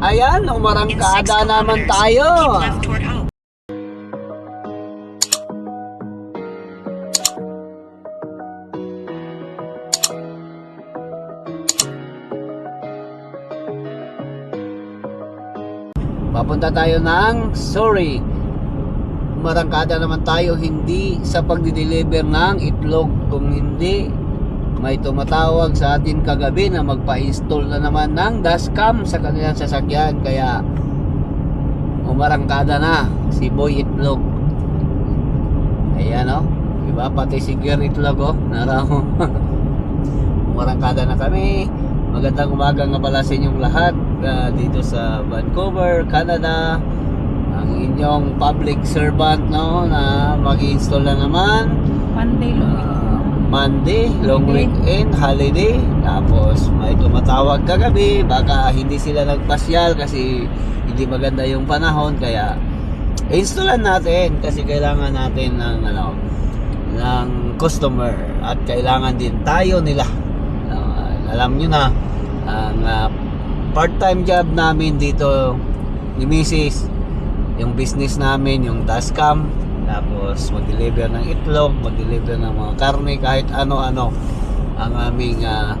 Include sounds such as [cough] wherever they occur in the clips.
Ayan, In 6 umarangkada naman tayo. Papunta tayo ng Sorry. Marangkada naman tayo hindi sa pagdi-deliver ng itlog kung hindi may tumatawag sa atin kagabi na magpa-install na naman ng dashcam sa kanilang sasakyan. Kaya umarangkada na si Boy Itlog. Ayan o diba? Pati si Gear Itlog o naraw. [laughs] Umarangkada na kami. Magandang umaga nga pala sa inyong lahat ah, dito sa Vancouver, Canada. Ang inyong public servant no na mag-install na naman. Monday long Ah, Monday, long weekend, holiday. Tapos may tumatawag kagabi, baka hindi sila nagpasyal kasi hindi maganda yung panahon kaya installan natin kasi kailangan natin ng ano ng customer at kailangan din tayo nila. Ah, alam nyo na ang ah, part-time job namin dito ni Mrs. yung business namin, yung dashcam tapos mag-deliver ng itlog, mag-deliver ng mga karne, kahit ano-ano ang aming ah,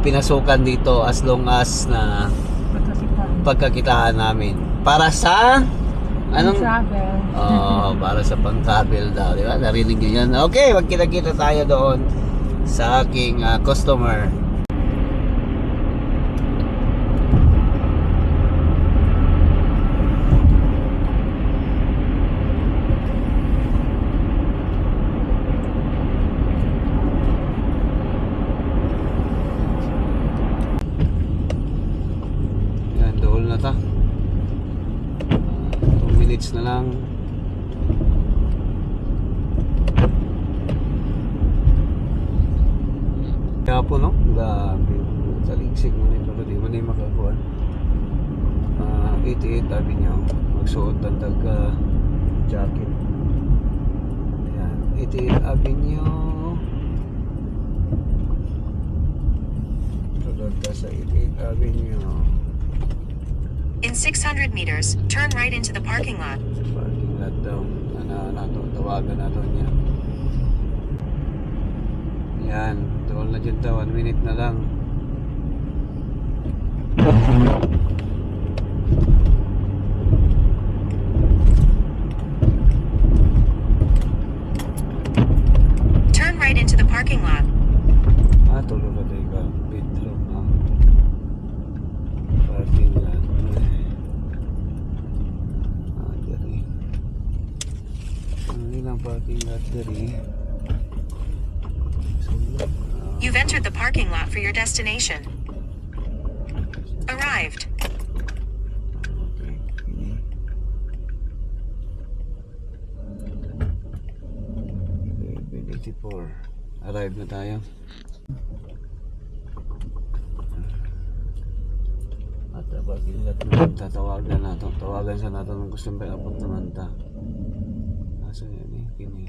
pinasukan dito as long as na pagkakitaan namin. Para sa anong travel. Oh, para sa pang-travel daw, di ba? Narinig niyo yan. Okay, magkita-kita tayo doon sa aking ah, customer. Yan, doon na ta. 2 minutes na lang. Kaya po no? Grabe. Saligsik mo na yung di mo na yung makakuha. Ah, 88 sabi niya. Magsuot ng tag ah, jacket. Yan. 88 Avenue. Ka sa 88 Avenue. In 600 meters, turn right into the parking lot. Parking lot daw. Ano na to, tawagan na to niya. Yan, doon na dyan daw, 1 minute na lang. Turn right into the parking lot. Ah, tulog ka tayo ka. Bedroom na. Parking lot. Ah, dali. Ano lang parking lot dali. Sulod. You've entered the parking lot for your destination. Arrived. eighty-four. Arrive na tayo. At uh, parking lot na tatawagan na to. Tawagan sa nato ng gusto may abot naman ta. Asa yan eh? Kini.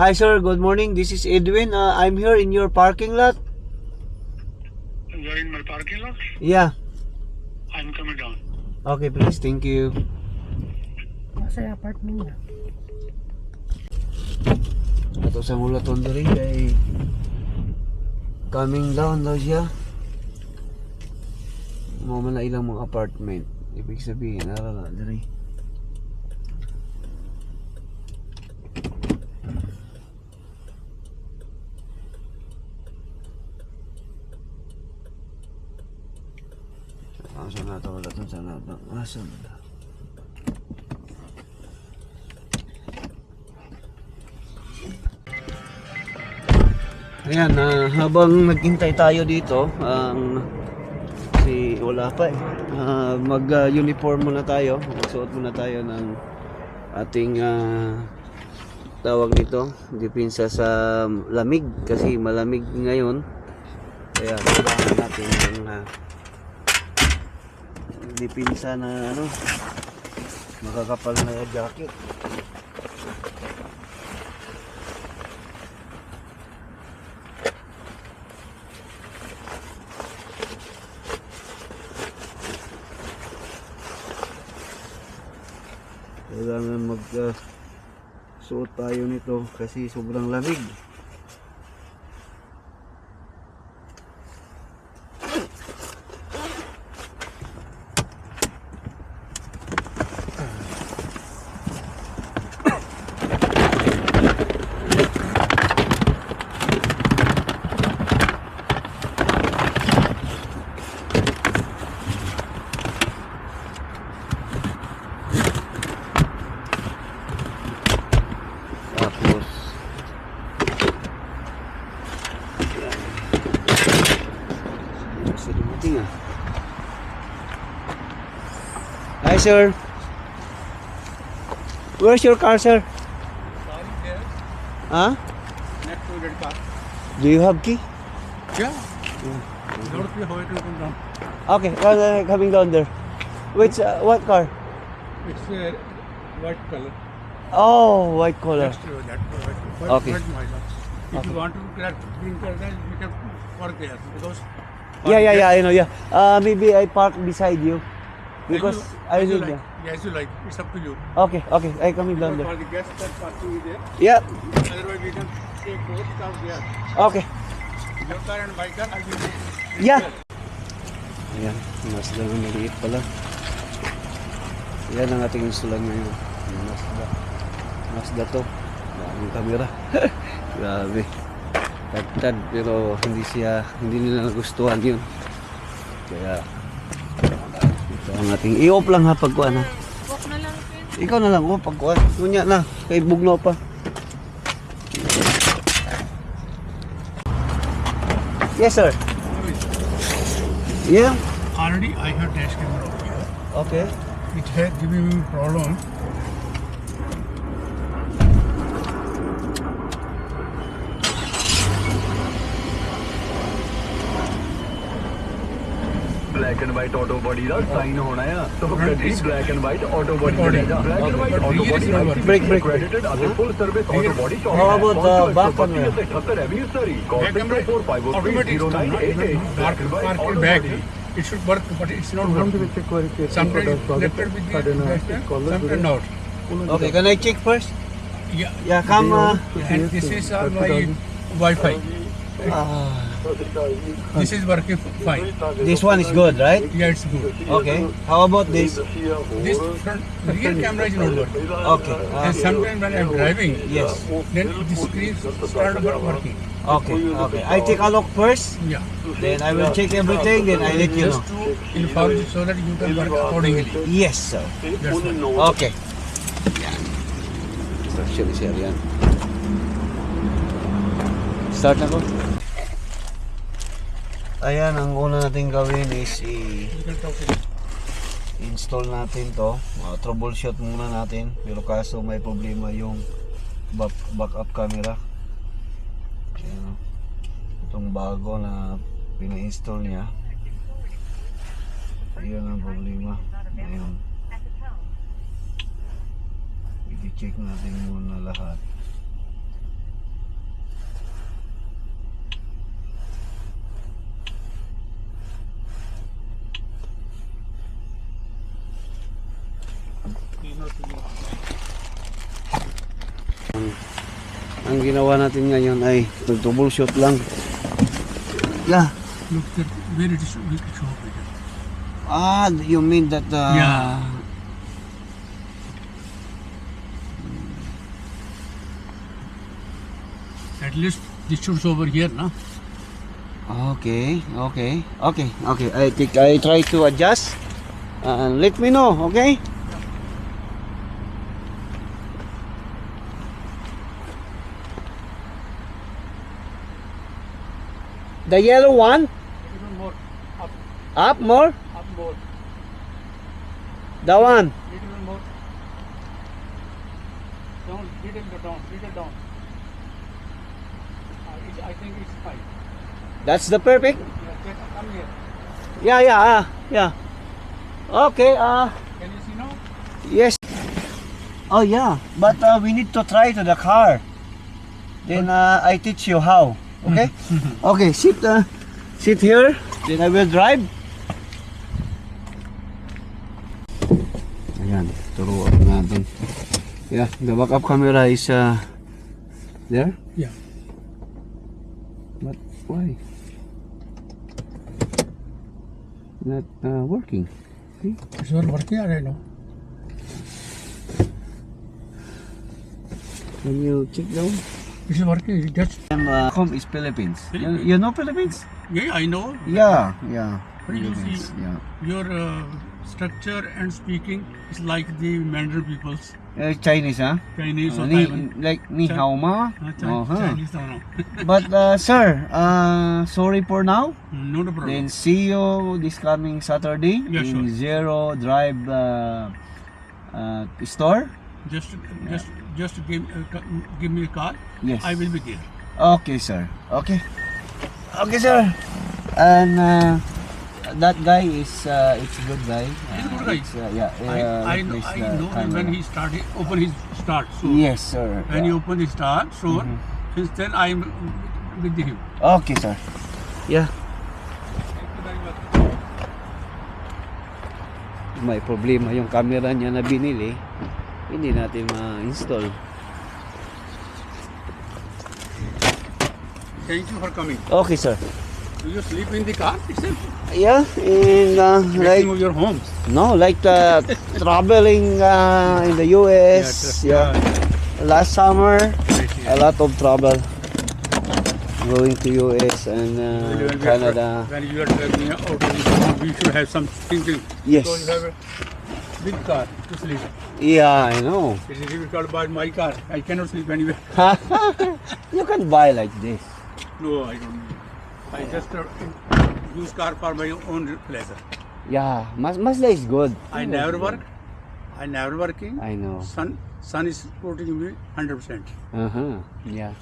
Hi, sir, good morning. This is Edwin. Uh, I'm here in your parking lot. You're in my parking lot? Yeah. I'm coming down. Okay, please. Thank you. Nasa apartment niya. Ato sa mula rin kay coming down daw siya. Mama na ilang mga apartment. Ibig sabihin, ara na diri. Asa na ito? Wala ito sa na ito. Asa na ito? Ayan, ah, habang naghintay tayo dito, ang si wala pa eh. Ah, mag-uniform muna tayo. Magsuot muna tayo ng ating ah, tawag nito, depensa sa lamig kasi malamig ngayon. Kaya kailangan natin ng ah, dipinsa na ano, makakapal na jacket. Kailangan mag uh, suot tayo nito kasi sobrang lamig. Ah. Hi sir. Where's your car sir? Huh? Next to red car. Do you have key? Yeah. North way, how it will come down. Okay, well, uh, coming down there. Which, uh, what car? It's uh, white color. Oh, white collar. Next to that white, white, Okay. white If Okay. you want to green color, then we can park there because. Yeah, yeah, yeah, I know, yeah. Uh, maybe I park beside you. Because you- I need, like. Yeah, as you like. It's up to you. okay, okay, I coming down For there. the guest that parking is there. Yeah, Otherwise, we can take both cars there. okay. Your car and my car, I will. Yeah. Ayan, Mazda na maliit pala. Yan ang ating insulan ngayon. Mazda. Mazda to. Daming kamera. [laughs] Grabe. Tagtad pero hindi siya, hindi nila nagustuhan yun. Kaya, ito ang ating, i-off lang ha pagkuhan ha. Walk na lang, Pin. Ikaw na lang, oh, pagkuhan. Ngunya na, kay Bugno pa. Yes sir. Yeah. Already, I have dash camera. Okay. It had given me problem. Black and white auto body दा sign होना है तो कभी black and white auto body black and white auto body brake brake credited as a full service auto body shop हाँ वो बात कर रहे हैं 78 avenue Surrey contact 450988 market market back It should work, but it's not working. Sometimes connected with the investor, sometimes not. Okay, can I check first? Yeah. Yeah, come. Uh, and this is our my Wi-Fi. Ah. This is working fine. this one is good, right? Yeah, it's good. Okay. How about this? This front rear camera is not working. Okay. Uh, And sometimes when I'm driving, yes. then the screen start working. Okay. Okay. I take a look first. Yeah. Then I will check everything. Then I let you know. Just to inform you so that you can work accordingly. Yes, sir. That's all. Okay. Yan. Actually, sir, yan. Start na ko. Ayan, ang una natin gawin is i- install natin to. Uh, troubleshoot muna natin. Pero kaso may problema yung back, backup camera. Ayan, oh. Itong bago na pina-install niya. Ayan ang problema. Ayan. I-check natin muna lahat. Ang ginawa natin ngayon ay nag-troubleshoot lang. Yeah. Look at where it is we can show it. Ah, you mean that uh, Yeah. At least this should over here, na? Okay, okay, okay, okay. I think I try to adjust. And let me know, okay? The yellow one? Even more up, Up more? up more, The one? little more. Down, little down, little down. Uh, I think it's fine. That's the perfect? Yeah, come here. Yeah, yeah, ah, yeah. Okay, uh, Can you see now? yes. Oh yeah, but uh, we need to try to the car. Then uh, I teach you how. Okay? okay, sit uh, sit here. Then I will drive. Ayan, turuan natin. Yeah, the backup camera is uh, there. Yeah. But why? Not uh, working. It's not working, I don't know. Can you check down? It's working, it just, I'm, uh, home is Philippines. You, you know Philippines? yeah, I know. Yeah, yeah. But you Philippines, see- yeah. Your uh, structure and speaking is like the Mandarin people's. Uh, Chinese, huh? Chinese Uh, or ni, Taiwan. like ni Chi- hao ma. Uh, Chi- Uh-huh. Chinese, no, no. [laughs] But uh, sir, uh, sorry for now. Not a problem. Then see you this coming Saturday Yeah, in sure. Zero Drive uh, uh, store. Just, just, just give, uh, give me a call. Yes. I will be there. Okay, sir. Okay. Okay, sir. And uh, that guy is uh, it's a good guy. He's a good Uh, guy. it's, uh, yeah. I, uh, I know, replace I know him when he started, open his start. So Yes, sir. when Yeah. he opened his start, so Mm-hmm. since then I'm with him. Okay, sir. Yeah. May problema yung camera niya na binili. Hindi natin ma-install. Thank you for coming. Okay, sir. Do you sleep in the car itself? Yeah, and uh, like Like your home. no, like uh, [laughs] traveling uh, in the US. Yeah, last summer, a lot of trouble going to US and uh, When Canada. When you are traveling out of we should have some thinking. Yes. Because you have a big car to sleep. Yeah, I know. It is difficult by my car. I cannot sleep anywhere. [laughs] you can buy like this. No, I don't. I just uh, use car for my own pleasure. Yeah, Mas Mazda is good. I never work. I never working. I know. Son, son is supporting me 100%. Uh huh. Yeah.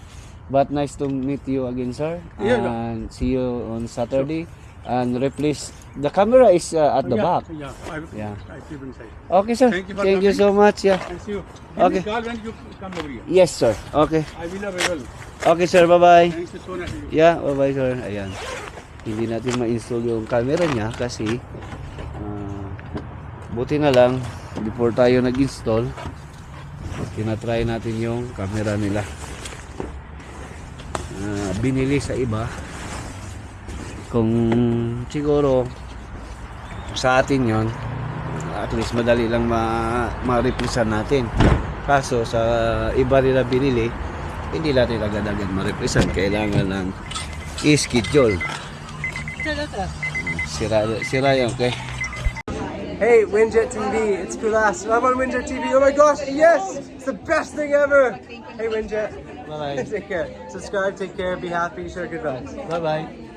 But nice to meet you again, sir. Yeah. And see you on Saturday. And replace the camera is uh, at the yeah, back. Yeah, I, Yeah. I sleep inside. Okay, sir. Thank you for Thank you so much. Yeah. See you. Give Okay. call when you come over here. Yes, sir. Okay. I will available. Okay, sir. Bye-bye. Thanks so much. Yeah, bye-bye, sir. Ayan. Hindi natin ma-install yung camera niya kasi ah, buti na lang before tayo nag-install tinatry natin yung camera nila. Ah, binili sa iba kung siguro sa atin yon at least madali lang ma ma-replisa natin kaso sa iba nila binili hindi natin agad-agad ma-represent kailangan ng i-schedule sira sira yun okay Hey, Winjet TV, it's Kulas. I'm on Winjet TV. Oh my gosh, yes! It's the best thing ever! Hey, Winjet. bye [laughs] take care. Subscribe, take care, be happy, share good vibes. bye bye